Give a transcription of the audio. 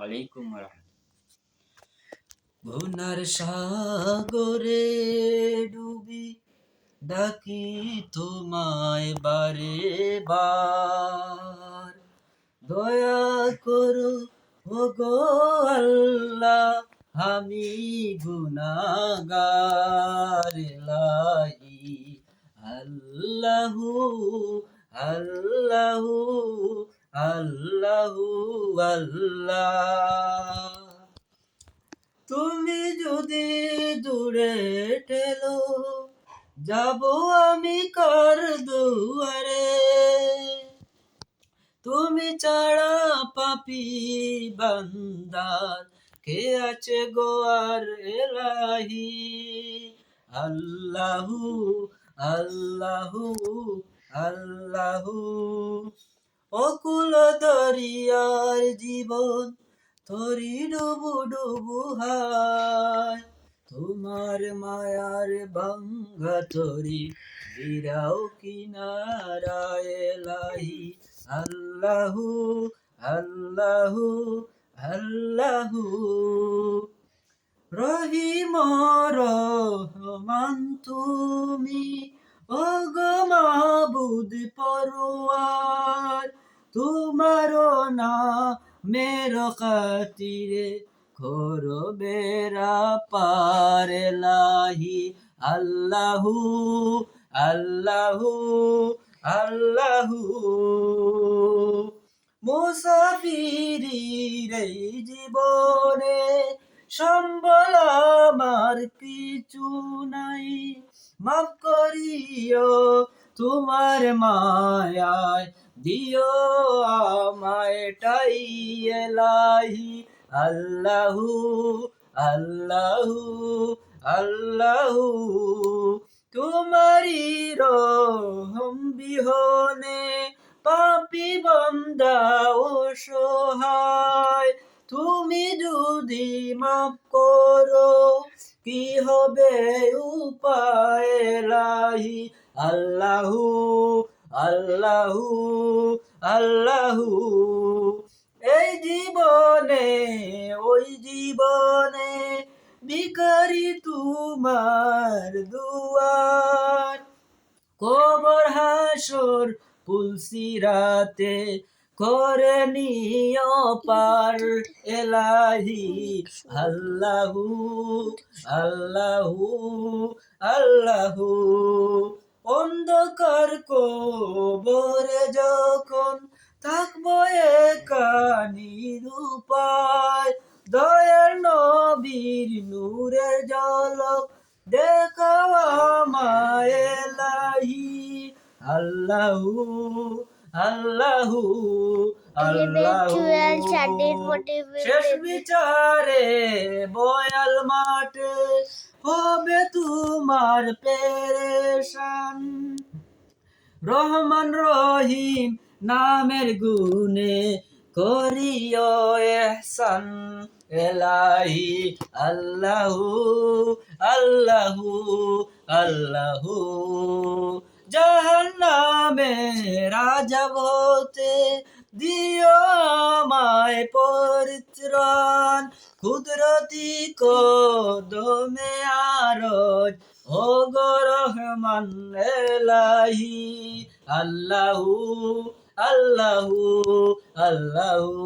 আলাইকুম গুনার সাগরে ডুবি ডাকি তোমায় বারে বার। দয়া করো ও গো আল্লাহ, আমি গুনাগার লাহি আল্লাহু আল্লাহু আল্লাহু আল্লাহ। তুমি যদি দূরে ঠেলো, যাব আমি কর দুয়ারে। তুমি ছাড়া পাপি বান্দার কে আছে গোয়ার এলাহি? আল্লাহু আল্লাহু আল্লাহু। অকুল দরিয়ার জীবন তরি ডুবু ডুবু হায়। তোমার মায়ার বাঙ্গা তরি বিরাও কিনারায় লাহি আল্লাহু আল্লাহু আল্লাহু। রহিম রহমান তুমি তোমার না মেরো খাতিরে খোরো বেরা পার লাহি আল্লাহু আল্লাহু আল্লাহু মুসাফিরির এই জীবনে সম্বল আমার কিছু নাই। মাফ করিও তোমার মায়ায় দিও আমায় টাই এলাহি আল্লাহু আল্লাহু আল্লাহু তোমারি রহম বিহনে পাপি বন্দা ও সহায়। তুমি যদি মাফ করো, কি হবে উপায় লাহি? আল্লাহু আল্লাহু আল্লাহু। এই জীবনে, ওই জীবনে বিকারি তোমার দুয়ার। কবর হাসর পুলসিরাতে করে নিয় পার এলাহি। আল্লাহু আল্লাহু আল্লাহু। অন্ধকার কবরে যখন থাকব একা নিরুপায় দয়ার নবীর নূরের জলক দেখাওয়া মায়েলাহি আল্লাহু আল্লাহু আল্লাহু। শেষ বিচারে বয়াল মাঠে হবে তোমার পেরেশান। রহমান রহিম নামের গুনে করিও এহসান। এলাহি, আল্লাহু আল্লাহু আল্লাহু। জাহান্নামে রাজা হতে দিও আমায় পরিত্রাণ। কুদরতি কদমে আরজ ও রহমান এলাহি আল্লাহু আল্লাহু আল্লাহু।